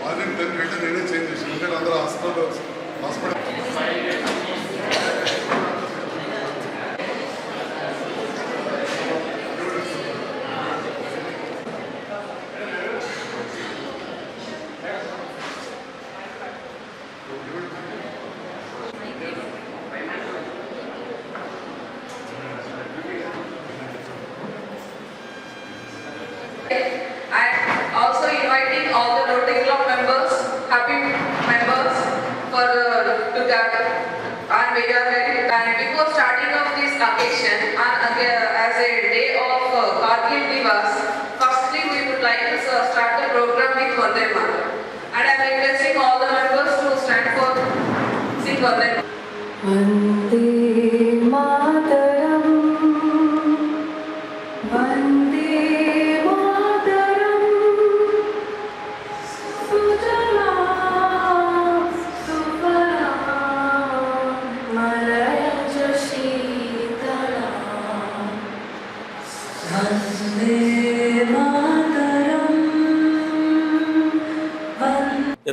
Morning ten కంటే నేనే change చేసి అందరూ hospital hospital a day of uh, Kargil Divas, firstly we would like to uh, start the program with Vande Mataram. And I am requesting all the members to stand for sing Vande Mataram.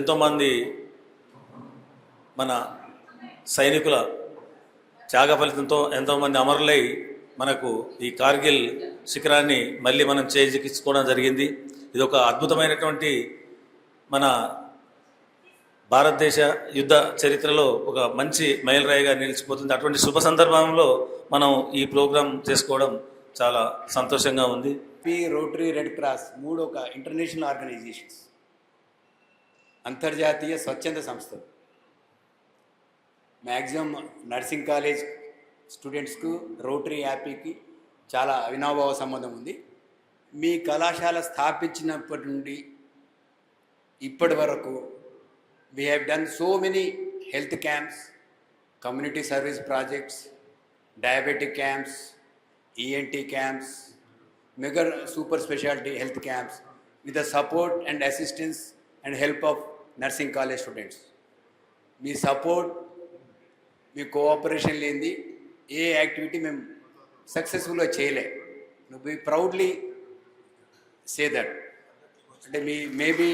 ఎంతోమంది మన సైనికుల త్యాగ ఫలితంతో ఎంతోమంది అమరులై మనకు ఈ కార్గిల్ శిఖరాన్ని మళ్ళీ మనం చేజిక్కించుకోవడం జరిగింది. ఇది ఒక అద్భుతమైనటువంటి మన భారతదేశ యుద్ధ చరిత్రలో ఒక మంచి మైలురాయిగా నిలిచిపోతుంది. అటువంటి శుభ సందర్భంలో మనం ఈ ప్రోగ్రాం చేసుకోవడం చాలా సంతోషంగా ఉంది. పి రోటరీ రెడ్ క్రాస్ మూడు ఒక ఇంటర్నేషనల్ ఆర్గనైజేషన్స్. అంతర్జాతీయ స్వచ్ఛంద సంస్థలు మ్యాక్సిమం నర్సింగ్ కాలేజ్ స్టూడెంట్స్కు రోటరీ యాపీకి చాలా అవినాభావ సంబంధం ఉంది. మీ కళాశాల స్థాపించినప్పటి నుండి ఇప్పటి వరకు we have done so many health camps community service projects diabetic camps ENT camps mega super speciality health camps with the support and assistance and help of nursing college students me support మీ cooperation లేనిది ఏ activity మేము సక్సెస్ఫుల్గా చేయలే. నువ్వు proudly say that అంటే మీ maybe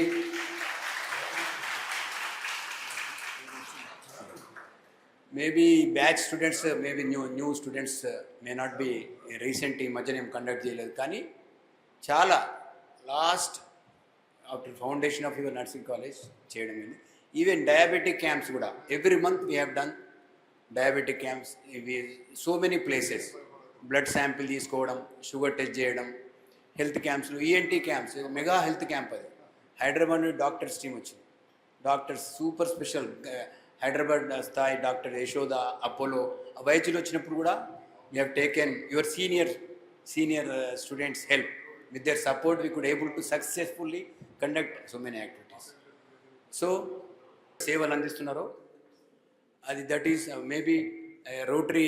maybe batch students maybe new new students may not be recent ఈ మధ్య నేను కండక్ట్ చేయలేదు. కానీ చాలా last after foundation of your nursing college చేయడం అయింది ఈవెన్ డయాబెటిక్ క్యాంప్స్ కూడా every month we have done diabetic camps ఇవి so many places blood sample తీసుకోవడం షుగర్ టెస్ట్ చేయడం health camps ENT camps mega health camp అది. హైదరాబాద్ నుండి doctors team వచ్చింది. Doctors super special Hyderabad స్థాయి డాక్టర్ యశోద అపోలో వైద్యులు వచ్చినప్పుడు కూడా you have taken your senior senior students help with their support we could able to successfully conduct so many activities so సేవలు అందిస్తున్నారో అది that is maybe Rotary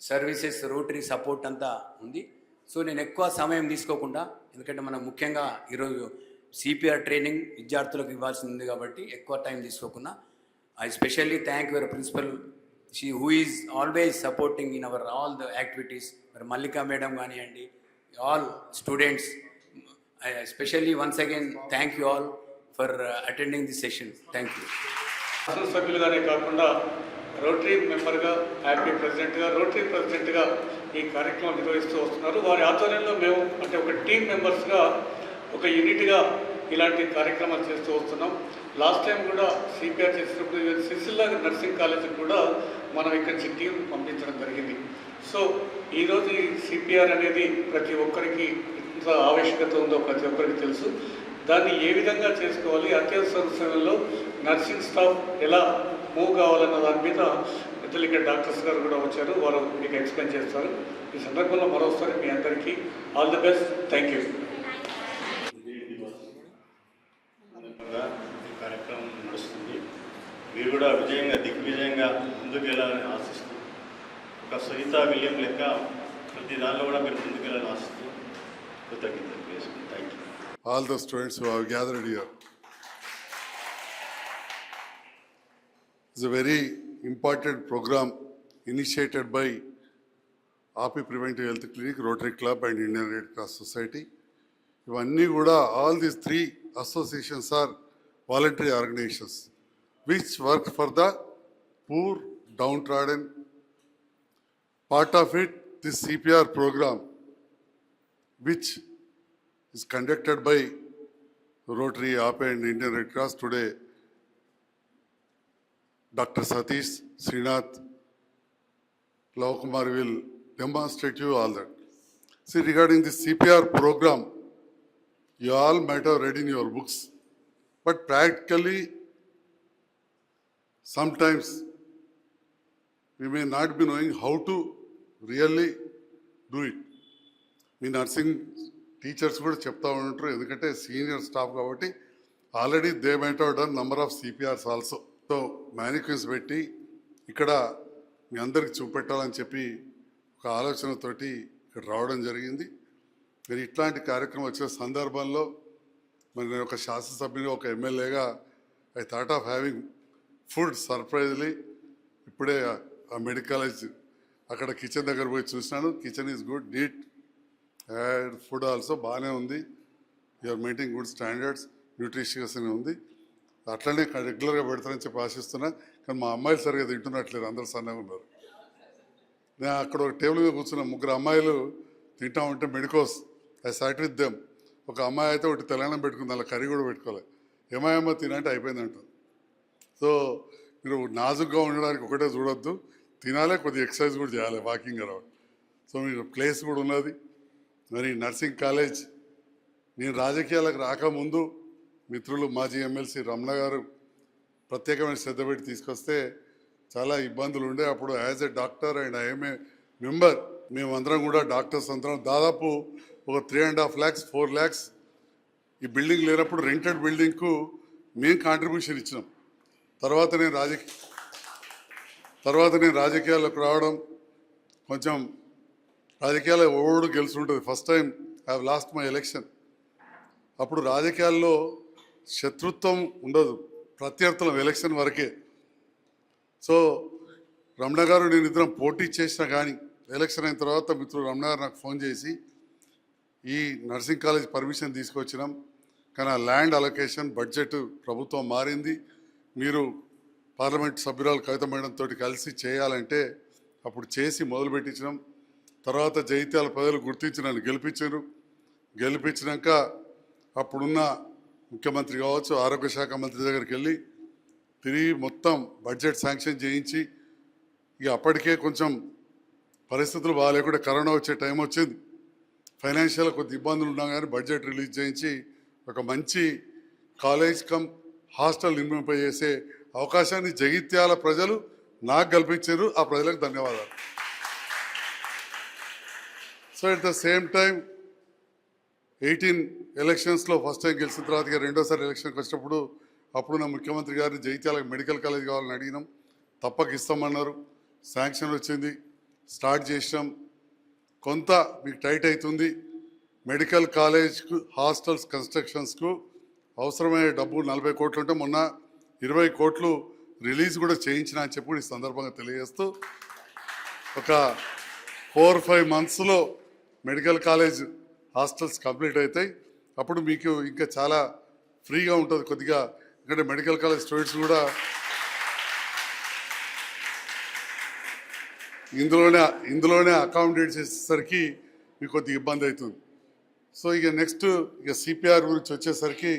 services Rotary support అంతా ఉంది. So నేను ఎక్కువ సమయం తీసుకోకుండా ఎందుకంటే మనం ముఖ్యంగా ఈరోజు సిపిఆర్ ట్రైనింగ్ విద్యార్థులకు ఇవ్వాల్సి ఉంది కాబట్టి ఎక్కువ టైం తీసుకోకుండా I specially thank your principal she who is always supporting in our all the activities మరి మల్లికా మేడం కానివ్వండి all students specially once again thank you all for attending the session thank you శాసన సభ్యులుగానే కాకుండా Rotary మెంబర్గా happy ప్రెసిడెంట్గా rotary ప్రెసిడెంట్గా ఈ కార్యక్రమం నిర్వహిస్తూ వస్తున్నారు. వారి ఆధ్వర్యంలో మేము అంటే ఒక టీం మెంబర్స్గా ఒక యూనిట్గా ఇలాంటి కార్యక్రమాలు చేస్తూ వస్తున్నాం. లాస్ట్ టైం కూడా సిపిఆర్ చేసినప్పుడు ఈవెన్ నర్సింగ్ కాలేజీకి కూడా మనం ఇక్కడి నుంచి టీం పంపించడం జరిగింది. సో ఈరోజు ఈ సిపిఆర్ అనేది ప్రతి ఒక్కరికి ఎంత ఆవశ్యకత ఉందో ప్రతి ఒక్కరికి తెలుసు. దాన్ని ఏ విధంగా చేసుకోవాలి అత్యవసర సమయంలో నర్సింగ్ స్టాఫ్ ఎలా మూవ్ కావాలన్న దాని మీద ఇద్దరు ఇక్కడ డాక్టర్స్ గారు కూడా వచ్చారు. వారు మీకు ఎక్స్ప్లెయిన్ చేస్తారు. ఈ సందర్భంలో మరోసారి మీ అందరికీ all the best. Thank you సందర్భంగా ఈ కార్యక్రమం నడుస్తుంది మీరు కూడా విజయంగా దిగ్విజయంగా ముందుకెళ్ళాలని ఆశిస్తూ ఒక సునీత విలియం లెక్క ప్రతి దానిలో కూడా మీరు ముందుకెళ్ళాలని ఆశిస్తూ కృతజ్ఞతలు చేసుకుంటాం thank you all the students who have gathered here. It's a very important program initiated by RP Preventive Health Clinic, Rotary Club and Indian Red Cross Society. ఇవన్నీ కూడా all these three associations are voluntary organizations which work for the poor downtrodden part of it this cpr program which is conducted by rotary ape and indian red cross today dr satish srinath Kumar will demonstrate you all that. See regarding this cpr program you all might have read in your books but practically sometimes we may not be knowing how to really do it me nursing teachers కూడా చెప్తా ఉంటారు ఎందుకంటే senior staff కాబట్టి already they might done number of CPRs also so mannequins పెట్టి ఇక్కడ మీ అందరికి చూపెట్టాలని చెప్పి ఒక ఆలోచనతోటి ఇక్కడ రావడం జరిగింది. మరి ఇట్లాంటి కార్యక్రమం వచ్చే సందర్భంలో మరి నేను ఒక శాసనసభ్యుని ఒక ఎమ్మెల్యేగా I thought of having food surprisingly ఇప్పుడే ఆ మెడికల్ కాలేజ్ అక్కడ కిచెన్ దగ్గర పోయి చూసినాను. Kitchen is good neat and food also బాగానే ఉంది. You're maintain good standards nutritious అని ఉంది. అట్లనే రెగ్యులర్గా పెడతారని చెప్పి ఆశిస్తున్నా. కానీ మా అమ్మాయిలు సరిగా తింటున్నట్లేదు. అందరు సన్నగా ఉన్నారు. నేను అక్కడ ఒక టేబుల్ మీద కూర్చున్న ముగ్గురు అమ్మాయిలు తింటా ఉంటే medicos I sat with them ఒక అమ్మాయి అయితే ఒకటి తెలంగాణ పెట్టుకుంది అలా కర్రీ కూడా పెట్టుకోవాలి ఏమాయమ్మ తినంటే అయిపోయిందంట సో మీరు నాజుగ్గా ఉండడానికి ఒకటే చూడొద్దు. తినాలే కొద్దిగా ఎక్సర్సైజ్ కూడా చేయాలి వాకింగ్ అరౌండ్ సో మీకు ప్లేస్ కూడా ఉన్నది. మరి నర్సింగ్ కాలేజ్ నేను రాజకీయాలకు రాకముందు మిత్రులు మాజీ ఎమ్మెల్సీ రమణ గారు ప్రత్యేకమైన శ్రద్ధ పెట్టి తీసుకొస్తే చాలా ఇబ్బందులు ఉండే. అప్పుడు as a doctor and IMA member మేమందరం కూడా డాక్టర్స్ అందరం దాదాపు ఒక three and half lakhs four lakhs ఈ బిల్డింగ్ లేనప్పుడు రెంటెడ్ బిల్డింగ్కు మేము కాంట్రిబ్యూషన్ ఇచ్చినాం. తర్వాత నేను రాజకీయ తర్వాత నేను రాజకీయాల్లోకి రావడం కొంచెం రాజకీయాల్లో ఓడు గెలుచుంటుంది first time I lost my election అప్పుడు రాజకీయాల్లో శత్రుత్వం ఉండదు. ప్రత్యర్థులం ఎలక్షన్ వరకే. సో రమణ గారు నేను ఇద్దరం పోటీ చేసినా కానీ ఎలక్షన్ అయిన తర్వాత మిత్రుడు రమణ గారు నాకు ఫోన్ చేసి ఈ నర్సింగ్ కాలేజ్ పర్మిషన్ తీసుకొచ్చినాం. కానీ ఆ ల్యాండ్ అలొకేషన్ బడ్జెట్ ప్రభుత్వం మారింది. మీరు పార్లమెంట్ సభ్యురాలు కవిత మేడంతో కలిసి చేయాలంటే అప్పుడు చేసి మొదలుపెట్టించినాం. తర్వాత జైత్యాల ప్రజలు గుర్తించి నన్ను గెలిపించారు. గెలిపించినాక అప్పుడున్న ముఖ్యమంత్రి కావచ్చు ఆరోగ్య శాఖ మంత్రి దగ్గరికి వెళ్ళి తిరిగి మొత్తం బడ్జెట్ శాంక్షన్ చేయించి ఇక అప్పటికే కొంచెం పరిస్థితులు బాగాలేకుండా కరోనా వచ్చే టైం వచ్చింది. ఫైనాన్షియల్ కొద్ది ఇబ్బందులు ఉన్నా కానీ బడ్జెట్ రిలీజ్ చేయించి ఒక మంచి కాలేజ్ కమ్ హాస్టల్ నిర్మింపజేసే అవకాశాన్ని జగిత్యాల ప్రజలు నాకు కల్పించారు. ఆ ప్రజలకు ధన్యవాదాలు. So at the same time eighteen ఎలక్షన్స్లో ఫస్ట్ టైం గెలిచిన తర్వాత రెండోసారి ఎలక్షన్కి వచ్చినప్పుడు అప్పుడు నా ముఖ్యమంత్రి గారిని జగిత్యాలకు మెడికల్ కాలేజ్ కావాలని అడిగినాం. తప్పక ఇస్తామన్నారు. శాంక్షన్ వచ్చింది. స్టార్ట్ చేసినాం. కొంత మీకు టైట్ అవుతుంది. మెడికల్ కాలేజ్కు హాస్టల్స్ కన్స్ట్రక్షన్స్కు అవసరమైన డబ్బు నలభై కోట్లు ఉంటే మొన్న ఇరవై కోట్లు రిలీజ్ కూడా చేయించిన అని చెప్పి కూడా ఈ సందర్భంగా తెలియజేస్తూ ఒక ఫోర్ ఫైవ్ మంత్స్లో మెడికల్ కాలేజ్ హాస్టల్స్ కంప్లీట్ అవుతాయి. అప్పుడు మీకు ఇంకా చాలా ఫ్రీగా ఉంటుంది కొద్దిగా. ఎందుకంటే మెడికల్ కాలేజ్ స్టూడెంట్స్ కూడా ఇందులోనే ఇందులోనే అకామిడేట్ చేసేసరికి మీకు కొద్దిగా ఇబ్బంది అవుతుంది. సో ఇక నెక్స్ట్ ఇక సిపిఆర్ గురించి వచ్చేసరికి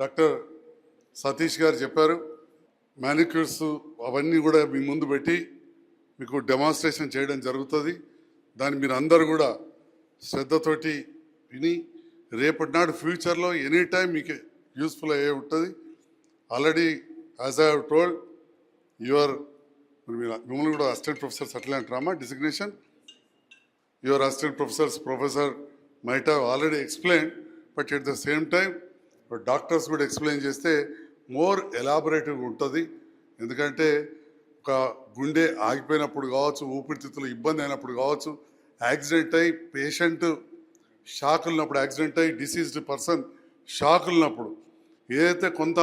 డాక్టర్ సతీష్ గారు చెప్పారు మ్యానిక్యూర్స్ అవన్నీ కూడా మీ ముందు పెట్టి మీకు డెమాన్స్ట్రేషన్ చేయడం జరుగుతుంది. దాన్ని మీరు అందరూ కూడా శ్రద్ధతోటి విని రేపటి నాడు ఫ్యూచర్లో ఎనీ టైం మీకు యూస్ఫుల్ అయ్యే ఉంటుంది. Already as I have told your మిమ్మల్ని కూడా అసిస్టెంట్ ప్రొఫెసర్స్ అట్లా అంటారమ్మా designation your assistant professors professor might have already explain but at the same time doctors కూడా ఎక్స్ప్లెయిన్ చేస్తే మోర్ ఎలాబొరేటివ్గా ఉంటుంది. ఎందుకంటే ఒక గుండె ఆగిపోయినప్పుడు కావచ్చు ఊపిరితిత్తులు ఇబ్బంది అయినప్పుడు కావచ్చు యాక్సిడెంట్ అయి పేషెంట్ షాక్ ఉన్నప్పుడు యాక్సిడెంట్ అయి డిసీజ్డ్ పర్సన్ షాక్ ఉన్నప్పుడు ఏదైతే కొంత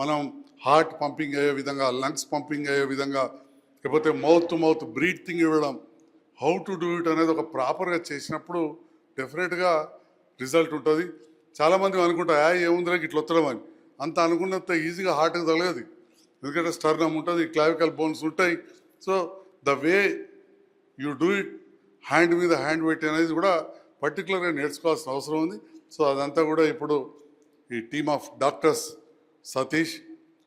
మనం హార్ట్ పంపింగ్ అయ్యే విధంగా లంగ్స్ పంపింగ్ అయ్యే విధంగా లేకపోతే మౌత్ టు మౌత్ బ్రీతింగ్ ఇవ్వడం హౌ టు డూ ఇట్ అనేది ఒక ప్రాపర్గా చేసినప్పుడు డెఫినెట్గా రిజల్ట్ ఉంటుంది. చాలామంది అనుకుంటారు ఆ ఏముందిరా ఇట్లా వత్తడం అని. అంత అనుకున్నంత ఈజీగా హార్ట్కి తగలేదు ఎందుకంటే స్టర్నమ్ ఉంటుంది క్లావికల్ బోన్స్ ఉంటాయి. So the way you do it hand మీద హ్యాండ్ పెట్టి అనేది కూడా పర్టికులర్గా నేర్చుకోవాల్సిన అవసరం ఉంది. సో అదంతా కూడా ఇప్పుడు ఈ team of doctors Satish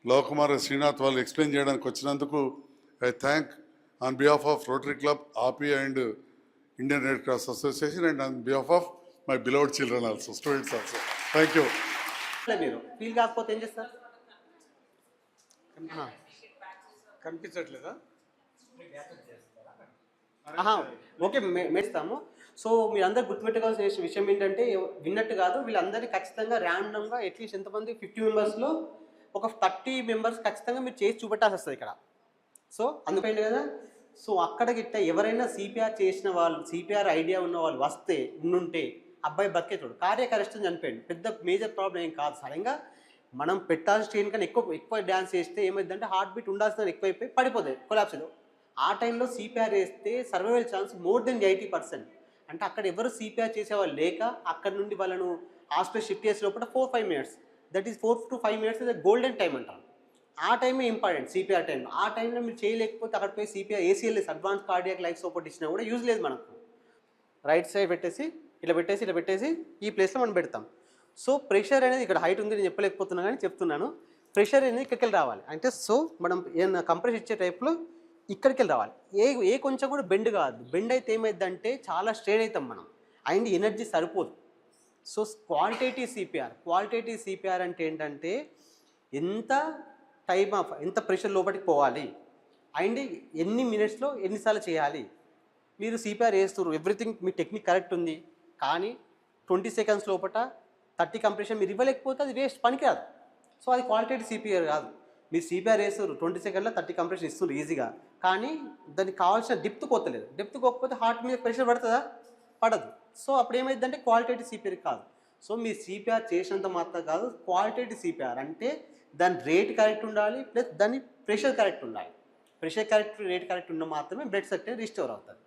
Lokakumar Srinath వాళ్ళు ఎక్స్ప్లెయిన్ చేయడానికి వచ్చినందుకు I thank on behalf of Rotary Club ఆపి and Indian Red Cross Association and on behalf of my beloved children also students also thank you అట్లే మీరు. Feel కాకపోతే ఏం చేస్తారు? కనిపించట్లేదా? ఓకే మే- మేస్తాము. సో మీరు గుర్తుపెట్టుకోవాల్సిన విషయం ఏంటంటే విన్నట్టు కాదు వీళ్ళందరినీ ఖచ్చితంగా ర్యాండమ్గా అట్లీస్ట్ ఎంతమంది? ఫిఫ్టీ మెంబర్స్లో ఒక థర్టీ మెంబర్స్ ఖచ్చితంగా మీరు చేసి చూపెట్టాల్సి వస్తుంది ఇక్కడ. సో అందుకని కదా సో అక్కడ గిట్ట ఎవరైనా సిపిఆర్ చేసిన వాళ్ళు సిపిఆర్ ఐడియా ఉన్న వాళ్ళు వస్తే ఉండుంటే అబ్బాయి బతికేటోడు కార్యకరిష్టం చనిపోయాడు. పెద్ద మేజర్ ప్రాబ్లం ఏం కాదు సడన్గా మనం పెట్టాల్సిన స్ట్రెయిన్ కన్నా ఎక్కువ ఎక్కువ డ్యాన్స్ చేస్తే ఏమైందంటే హార్ట్ బీట్ ఉండాల్సిన ఎక్కువైపోయి పడిపోతుంది కొలాప్స్ ఆ టైంలో సిపిఆర్ వేస్తే survival chance more than eighty percent అంటే అక్కడ ఎవరు సిపిఆర్ చేసేవాళ్ళు లేక అక్కడ నుండి వాళ్ళను హాస్పిటల్ షిఫ్ట్ చేసే లోపల four five minutes that is four to five minutes is golden time అంటారు. ఆ టైమే ఇంపార్టెంట్ సిపిఆర్ టైం ఆ టైంలో మీరు చేయలేకపోతే అక్కడ పోయి CPR ACLS advance cardiac life support ఇచ్చినా కూడా యూజ్ లేదు మనకు. రైట్ సైడ్ పెట్టేసి ఇట్లా పెట్టేసి ఇట్లా పెట్టేసి ఈ ప్లేస్లో మనం పెడతాం. సో ప్రెషర్ అనేది ఇక్కడ హైట్ ఉంది నేను చెప్పలేకపోతున్నా కానీ చెప్తున్నాను. ప్రెషర్ అనేది ఇక్కడికి రావాలి. అంటే సో మనం ఏదైనా కంప్రెస్ ఇచ్చే టైప్లో ఇక్కడికి రావాలి. ఏ ఏ కొంచెం కూడా బెండ్ కాదు. బెండ్ అయితే ఏమైందంటే చాలా స్ట్రెయిన్ అవుతాం మనం. అండ్ ఎనర్జీ సరిపోదు. So qualitative CPR qualitative CPR అంటే ఏంటంటే ఎంత టైం ఆఫ్ ఎంత ప్రెషర్ లోపలికి పోవాలి. అండ్ ఎన్ని మినిట్స్లో ఎన్నిసార్లు చేయాలి. మీరు సిపిఆర్ వేస్తున్నారు ఎవ్రీథింగ్ మీ టెక్నిక్ కరెక్ట్ ఉంది. కానీ ట్వంటీ సెకండ్స్ లోపల థర్టీ కంప్రెషన్ మీరు ఇవ్వలేకపోతే అది వేస్ట్ పనికిరాదు. సో అది క్వాలిటేటివ్ సిపిఆర్ కాదు. మీరు సిపిఆర్ వేస్తారు ట్వంటీ సెకండ్లో థర్టీ కంప్రెషన్ ఇస్తున్నారు ఈజీగా. కానీ దానికి కావాల్సిన డెప్త్ కోతలేదు. డెప్త్ కోకపోతే హార్ట్ మీద ప్రెషర్ పడుతుందా? పడదు. సో అప్పుడు ఏమైందంటే క్వాలిటేటివ్ సిపిఆర్ కాదు. సో మీరు సిపిఆర్ చేసినంత మాత్రం కాదు క్వాలిటేటివ్ సిపిఆర్ అంటే దాని రేట్ కరెక్ట్ ఉండాలి ప్లస్ దాని ప్రెషర్ కరెక్ట్ ఉండాలి. ప్రెషర్ కరెక్ట్ రేట్ కరెక్ట్ ఉన్న మాత్రమే బ్లడ్ సర్కిల్ రిస్టోర్ అవుతుంది.